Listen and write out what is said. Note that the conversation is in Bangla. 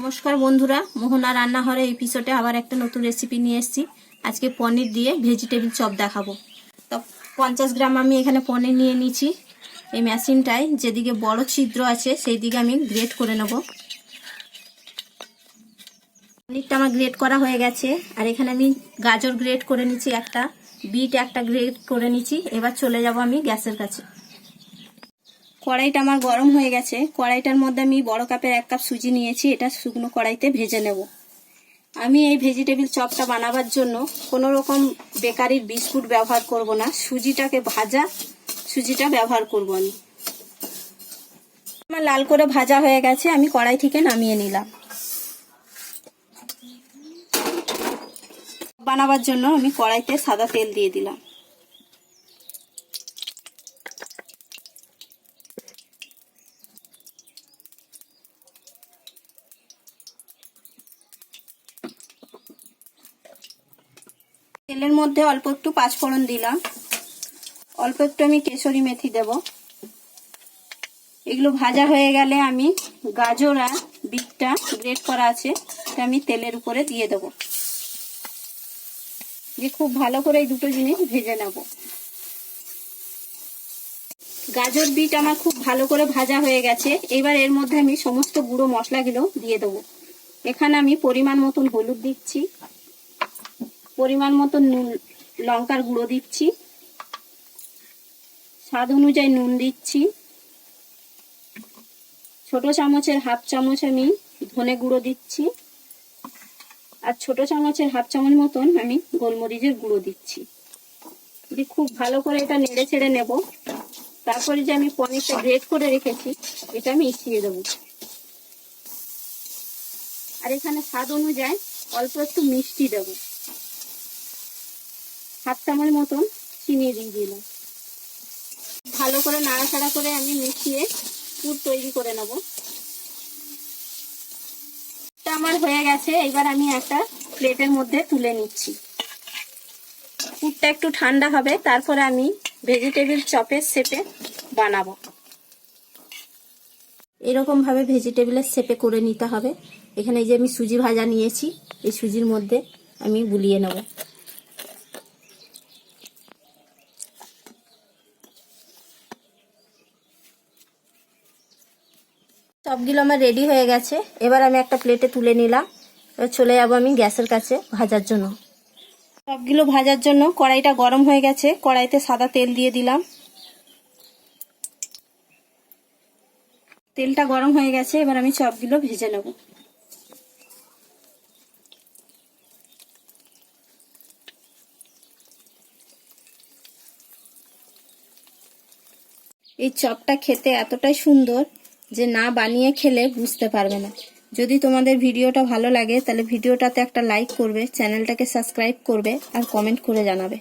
নমস্কার বন্ধুরা, মোহনা রান্নাঘরে এপিসোডে আবার একটা নতুন রেসিপি নিয়ে এসেছি। আজকে পনির দিয়ে ভেজিটেবিল চপ দেখাবো। তো পঞ্চাশ গ্রাম আমি এখানে পনির নিয়ে নিয়েছি। এই মেশিনটায় যেদিকে বড় ছিদ্র আছে সেই দিকে আমি গ্রেট করে নেব। পনিরটা আমার গ্রেট করা হয়ে গেছে। আর এখানে আমি গাজর গ্রেট করে নিচ্ছি একটা, বিট একটা গ্রেট করে নিচ্ছি এবার চলে যাব আমি গ্যাসের কাছে। কড়াইটা আমার গরম হয়ে গেছে। কড়াইটার মধ্যে আমি বড় কাপের এক কাপ সুজি নিয়েছি, এটা শুকনো কড়াইতে ভেজে নেব। আমি এই ভেজিটেবিল চপটা বানাবার জন্য কোনো রকম বেকারির বিস্কুট ব্যবহার করব না, সুজিটাকে ভাজা সুজিটা ব্যবহার করব আমি। আমার লাল করে ভাজা হয়ে গেছে, আমি কড়াই থেকে নামিয়ে নিলাম। বানাবার জন্য আমি কড়াইতে সাদা তেল দিয়ে দিলাম। তেলের মধ্যে অল্প একটু পাঁচফোড়ন দিলাম। অল্প একটু আমি কেশরি মেথি দেব। এগুলো ভাজা হয়ে গেলে আমি গাজর আর বিটটা গ্রেট করা আছে, এটা আমি তেলের উপরে দিয়ে দেব। দিয়ে খুব ভালো করে এই দুটো জিনিস ভেজে নেব। গাজর বিট আমার খুব ভালো করে ভাজা হয়ে গেছে। এবার এর মধ্যে আমি সমস্ত গুঁড়ো মশলাগুলো দিয়ে দেবো। এখানে আমি পরিমাণ মতন হলুদ দিচ্ছি। পরিমাণ মতো নুন, লঙ্কার গুঁড়ো দিচ্ছি। স্বাদ অনুযায়ী নুন দিচ্ছি। ছোট চামচের হাফ চামচ আমি ধনে গুঁড়ো দিচ্ছি। আর ছোট চামচের হাফ চামচ মতন আমি গোলমরিচের গুঁড়ো দিচ্ছি। দিয়ে খুব ভালো করে এটা নেড়ে ছেড়ে নেব, তারপরে যে আমি পনিরটা গ্রেট করে রেখেছি, এটা আমি মিশিয়ে দেবো। আর এখানে স্বাদ অনুযায়ী অল্প একটু মিষ্টি দেবো। হাফ চামচ মতন চিনি দিয়ে দিলাম ভালো করে নাড়াচাড়া করে আমি মিশিয়ে পুর তৈরি করে নেব। আমার হয়ে গেছে, এবার আমি একটা প্লেটের মধ্যে তুলে নিচ্ছি। পুরটা একটু ঠান্ডা হবে, তারপরে আমি ভেজিটেবিল চপের শেপে বানাবো। এরকম ভাবে ভেজিটেবিলের শেপে করে নিতে হবে। এখানে এই যে আমি সুজি ভাজা নিয়েছি, এই সুজির মধ্যে আমি বুলিয়ে নেব। সবগুলো আমার রেডি হয়ে গেছে। এবার আমি একটা প্লেটে তুলে নিলাম। এবার চলে যাব আমি গ্যাসের কাছে ভাজার জন্য। সবগুলো ভাজার জন্য কড়াইটা গরম হয়ে গেছে। কড়াইতে সাদা তেল দিয়ে দিলাম। তেলটা গরম হয়ে গেছে। এবার আমি চপগুলো ভেজে নেব। এই চপটা খেতে এতটাই সুন্দর যে না বানিয়ে খেলে বুঝতে পারবে না। যদি তোমাদের ভিডিওটা ভালো লাগে, তাহলে ভিডিওটাতে একটা লাইক করবে, চ্যানেলটাকে সাবস্ক্রাইব করবে আর কমেন্ট করে জানাবে।